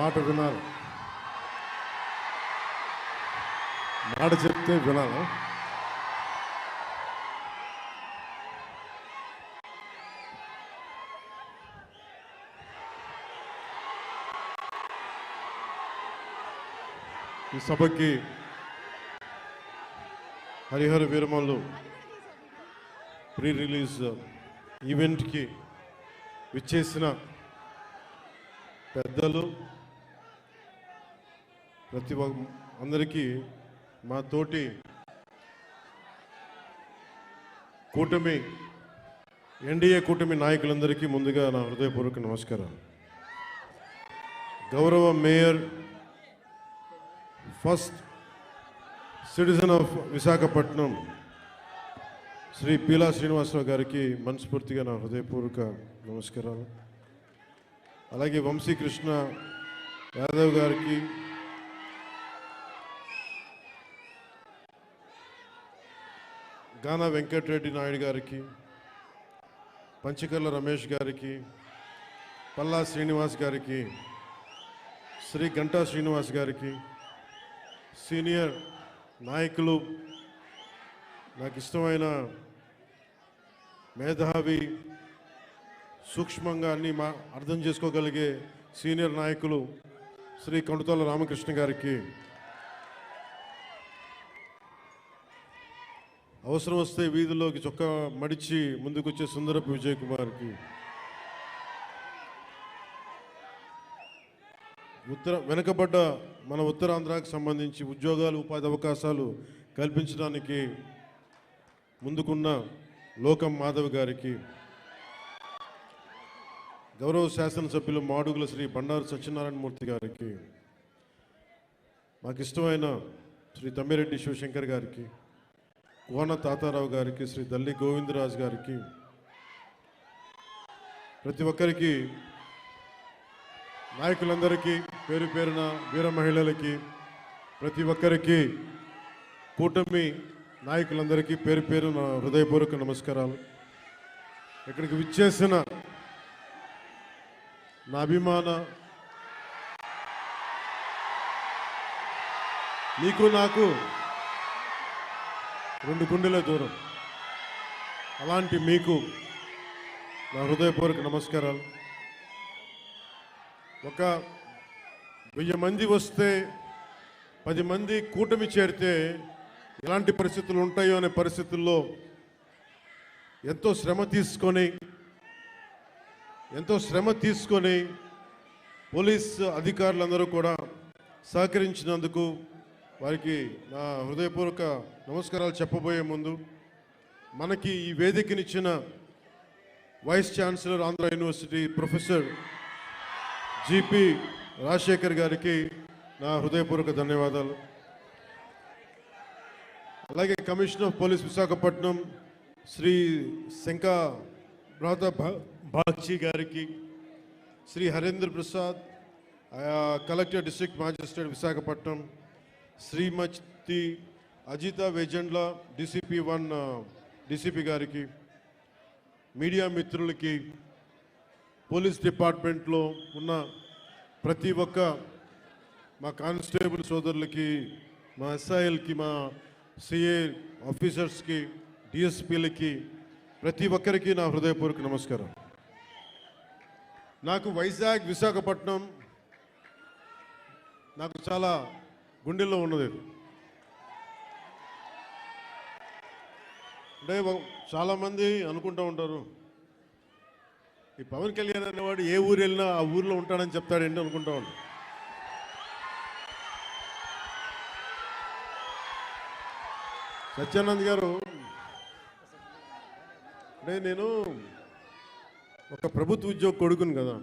మాట వినాలి. మాట చెప్తే వినాలా? ఈ సభకి హరిహర వీరమల్లు ప్రీ రిలీజ్ ఈవెంట్కి విచ్చేసిన పెద్దలు ప్రతి ఒక్క అందరికీ మా తోటి కూటమి ఎన్డీఏ కూటమి నాయకులందరికీ ముందుగా నా హృదయపూర్వక నమస్కారం గౌరవ mayor first citizen of Visakhapatnam Shri Peela Srinivasarao గారికి మనస్ఫూర్తిగా నా హృదయపూర్వక నమస్కారాలు. అలాగే వంశీకృష్ణ యాదవ్ గారికి గానా వెంకటరెడ్డి నాయుడు గారికి పంచకర్ల రమేష్ గారికి పల్లా శ్రీనివాస్ గారికి శ్రీ గంటా శ్రీనివాస్ గారికి సీనియర్ నాయకులు నాకు ఇష్టమైన మేధావి సూక్ష్మంగా అన్ని మా అర్థం చేసుకోగలిగే సీనియర్ నాయకులు శ్రీ కొండతోల రామకృష్ణ గారికి అవసరం వస్తే వీధిలోకి చొక్కా మడిచి ముందుకొచ్చే సుందరపు విజయ్ కుమార్కి ఉత్తర వెనుకబడ్డ మన ఉత్తరాంధ్రాకు సంబంధించి ఉద్యోగాలు ఉపాధి అవకాశాలు కల్పించడానికి ముందుకున్న లోకం మాధవ్ గారికి గౌరవ శాసనసభ్యులు మాడుగుల శ్రీ బండారు సత్యనారాయణమూర్తి గారికి మాకు ఇష్టమైన శ్రీ తమ్మిరెడ్డి శివశంకర్ గారికి కోన తాతారావు గారికి శ్రీ దల్లి గోవిందరాజు గారికి ప్రతి ఒక్కరికి నాయకులందరికీ పేరు పేరున వీర మహిళలకి ప్రతి ఒక్కరికి కూటమి నాయకులందరికీ పేరు పేరు నా హృదయపూర్వక నమస్కారాలు. ఇక్కడికి విచ్చేసిన నా అభిమాన నీకు నాకు రెండు గుండెల దూరం. అలాంటి మీకు నా హృదయపూర్వక నమస్కారాలు. ఒక వెయ్యి మంది వస్తే పది మంది కూటమి చేరితే ఎలాంటి పరిస్థితులు ఉంటాయో అనే పరిస్థితుల్లో ఎంతో శ్రమ తీసుకొని ఎంతో శ్రమ తీసుకొని పోలీస్ అధికారులందరూ కూడా సహకరించినందుకు వారికి నా హృదయపూర్వక నమస్కారాలు చెప్పబోయే ముందు మనకి ఈ వేదికనిచ్చిన vice chancellor Andhra university professor GP Rajasekhar గారికి నా హృదయపూర్వక ధన్యవాదాలు. అలాగే commissioner of police Visakhapatnam Shri Shankha Brata Bakshi గారికి Shri Harendra Prasad collector district magistrate Visakhapatnam Shrimati Ajitha Vejandla DCP one DCP గారికి మీడియా మిత్రులకి పోలీస్ డిపార్ట్మెంట్లో ఉన్న ప్రతి ఒక్క మా కానిస్టేబుల్ సోదరులకి మా ఎస్ఐఎల్కి మా సిఏ ఆఫీసర్స్కి డిఎస్పీలకి ప్రతి ఒక్కరికి నా హృదయపూర్వక నమస్కారం. నాకు వైజాగ్ విశాఖపట్నం నాకు చాలా గుండెల్లో ఉన్నది అంటే చాలామంది అనుకుంటూ ఉంటారు ఈ పవన్ కళ్యాణ్ అనేవాడు ఏ ఊరు వెళ్ళినా ఆ ఊర్లో ఉంటాడని చెప్తాడేంటి అనుకుంటా ఉంటాడు సత్యానంద్ గారు అంటే నేను ఒక ప్రభుత్వ ఉద్యోగ కొడుకుని కదా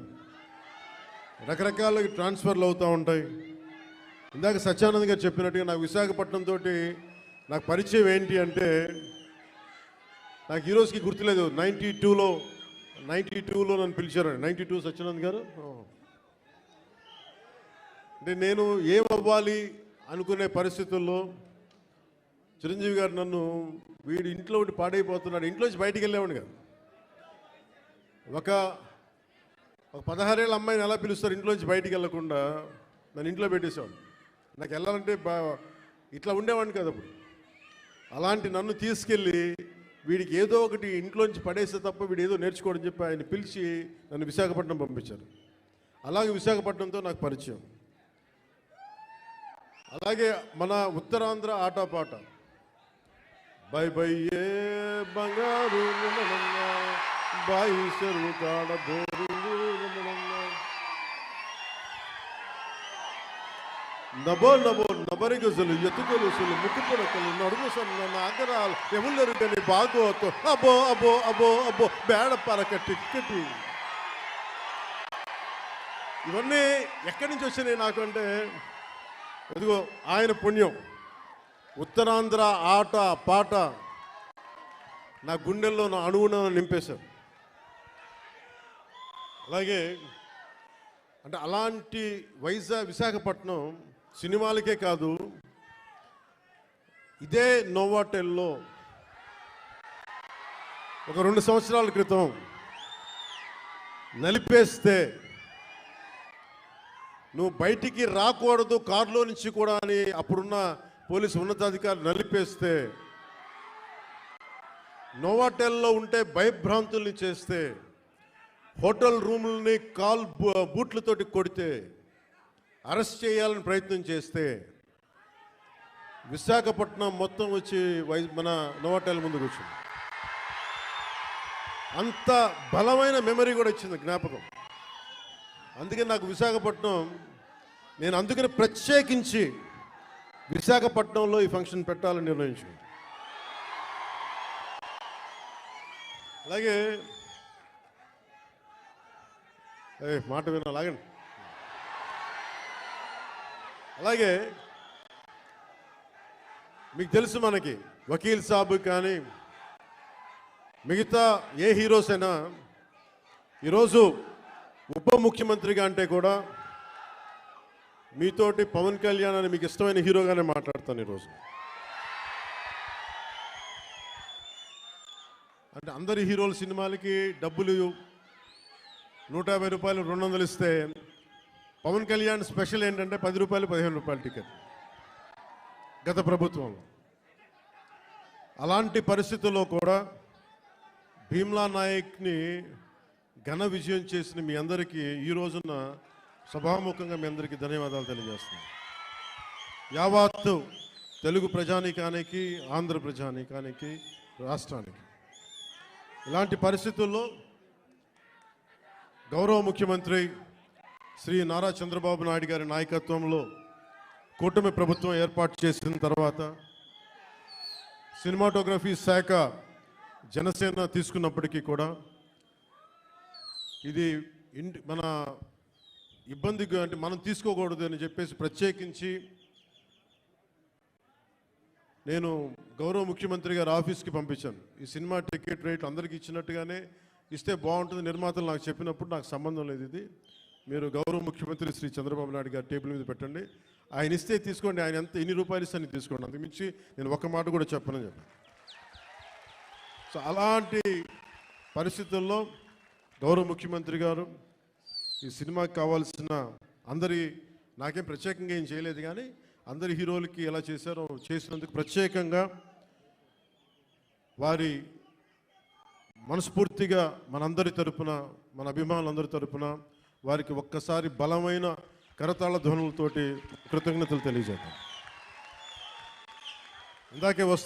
రకరకాల ట్రాన్స్ఫర్లు అవుతూ ఉంటాయి. ఇందాక సత్యానంద్ గారు చెప్పినట్టుగా నాకు విశాఖపట్నం తోటి నాకు పరిచయం ఏంటి అంటే నాకు ఈ రోజుకి గుర్తులేదు. నైంటీ టూలో నైంటీ టూలో నన్ను పిలిచారు నైంటీ టూ సత్యానంద్ గారు? అంటే నేను ఏమవ్వాలి అనుకునే పరిస్థితుల్లో చిరంజీవి గారు నన్ను వీడు ఇంట్లో ఉండి పాడైపోతున్నాడు. ఇంట్లోంచి బయటికి వెళ్ళేవాడు కాదు. ఒక ఒక పదహారేళ్ళ అమ్మాయిని ఎలా పిలుస్తారు? ఇంట్లోంచి బయటికి వెళ్ళకుండా నన్ను ఇంట్లో పెట్టేసేవాడు నాకు వెళ్ళాలంటే బా ఇట్లా ఉండేవాడిని కదా అప్పుడు. అలాంటి నన్ను తీసుకెళ్ళి వీడికి ఏదో ఒకటి ఇంట్లోంచి పడేస్తే తప్ప వీడు ఏదో నేర్చుకోవడం చెప్పి ఆయన పిలిచి నన్ను విశాఖపట్నం పంపించారు. అలాగే విశాఖపట్నంతో నాకు పరిచయం. అలాగే మన ఉత్తరాంధ్ర ఆటపాట. బై బై ఏ బంగారు బాయి చెరువు కాడ బోరు నభో నభో నబరిగజలు ఎత్తుకొలుసులు ముక్కు పొడకలు నడుము సన్న నాగరాలు ఎములెరుగని బాగోతో. అబో అబో అబో అబో బేడ పరక టిక్కటి ఇవన్నీ ఎక్కడి నుంచి వచ్చినాయి నాకు అంటే ఎదుగో ఆయన పుణ్యం. ఉత్తరాంధ్ర ఆట పాట నా గుండెల్లో నా అణువున నింపేశారు. అలాగే అంటే అలాంటి వైజాగ్ విశాఖపట్నం సినిమాలకే కాదు ఇదే నోవాటెల్లో ఒక రెండు సంవత్సరాల క్రితం నలిపేస్తే నువ్వు బయటికి రాకూడదు కారులో నుంచి కూడా అని అప్పుడున్న పోలీసు ఉన్నతాధికారులు నలిపేస్తే నోవాటెల్లో ఉంటే భయభ్రాంతుల్ని చేస్తే హోటల్ రూముల్ని కాల్ బూట్లతోటి కొడితే అరెస్ట్ చేయాలని ప్రయత్నం చేస్తే విశాఖపట్నం మొత్తం వచ్చి వై మన నోవాటెల్ ముందుకు వచ్చింది అంత బలమైన మెమరీ కూడా వచ్చింది జ్ఞాపకం. అందుకే నాకు విశాఖపట్నం నేను అందుకని ప్రత్యేకించి విశాఖపట్నంలో ఈ ఫంక్షన్ పెట్టాలని నిర్ణయించాను అలాగే మాట విన లాగండి అలాగే మీకు తెలుసు మనకి వకీల్ సాబ్ కానీ మిగతా ఏ హీరోస్ అయినా ఈరోజు ఉప ముఖ్యమంత్రిగా అంటే కూడా మీతోటి పవన్ కళ్యాణ్ అని మీకు ఇష్టమైన హీరోగానే మాట్లాడతాను ఈరోజు. అంటే అందరి హీరోల సినిమాలకి డబ్బులు నూట యాభై రూపాయలు రెండు వందలు ఇస్తే పవన్ కళ్యాణ్ స్పెషల్ ఏంటంటే పది రూపాయలు పదిహేను రూపాయల టికెట్. గత ప్రభుత్వంలో. అలాంటి పరిస్థితుల్లో కూడా భీమ్లా నాయక్ని ఘన విజయం చేసిన మీ అందరికీ ఈ రోజున సభాముఖంగా మీ అందరికీ ధన్యవాదాలు తెలియజేస్తున్నాను. యావత్తు తెలుగు ప్రజానీకానికి ఆంధ్ర ప్రజానీకానికి రాష్ట్రానికి. ఇలాంటి పరిస్థితుల్లో గౌరవ ముఖ్యమంత్రి శ్రీ నారా చంద్రబాబు నాయుడు గారి నాయకత్వంలో కూటమి ప్రభుత్వం ఏర్పాటు చేసిన తర్వాత సినిమాటోగ్రఫీ శాఖ జనసేన తీసుకున్నప్పటికీ కూడా ఇది ఇంటి మన ఇబ్బందిగా అంటే మనం తీసుకోకూడదు అని చెప్పేసి ప్రత్యేకించి నేను గౌరవ ముఖ్యమంత్రి గారి ఆఫీస్కి పంపించాను. ఈ సినిమా టికెట్ రేట్ అందరికీ ఇచ్చినట్టుగానే ఇస్తే బాగుంటుంది నిర్మాతలు నాకు చెప్పినప్పుడు నాకు సంబంధం లేదు ఇది. మీరు గౌరవ ముఖ్యమంత్రి శ్రీ చంద్రబాబు నాయుడు గారి టేబుల్ మీద పెట్టండి. ఆయన ఇస్తే తీసుకోండి. ఆయన ఎంత ఎన్ని రూపాయలు ఇస్తే అని తీసుకోండి. అంతకుమించి నేను ఒక్క మాట కూడా చెప్పనని చెప్పి సో అలాంటి పరిస్థితుల్లో గౌరవ ముఖ్యమంత్రి గారు ఈ సినిమాకి కావాల్సిన అందరి నాకేం ప్రత్యేకంగా ఏం చేయలేదు కానీ అందరి హీరోలకి ఎలా చేశారో చేసినందుకు ప్రత్యేకంగా వారి మనస్ఫూర్తిగా మనందరి తరపున మన అభిమానులందరి తరపున వారికి ఒక్కసారి బలమైన కరతాళ ధ్వనులతోటి కృతజ్ఞతలు తెలియజేద్దాం. ఇందాకే వస్తా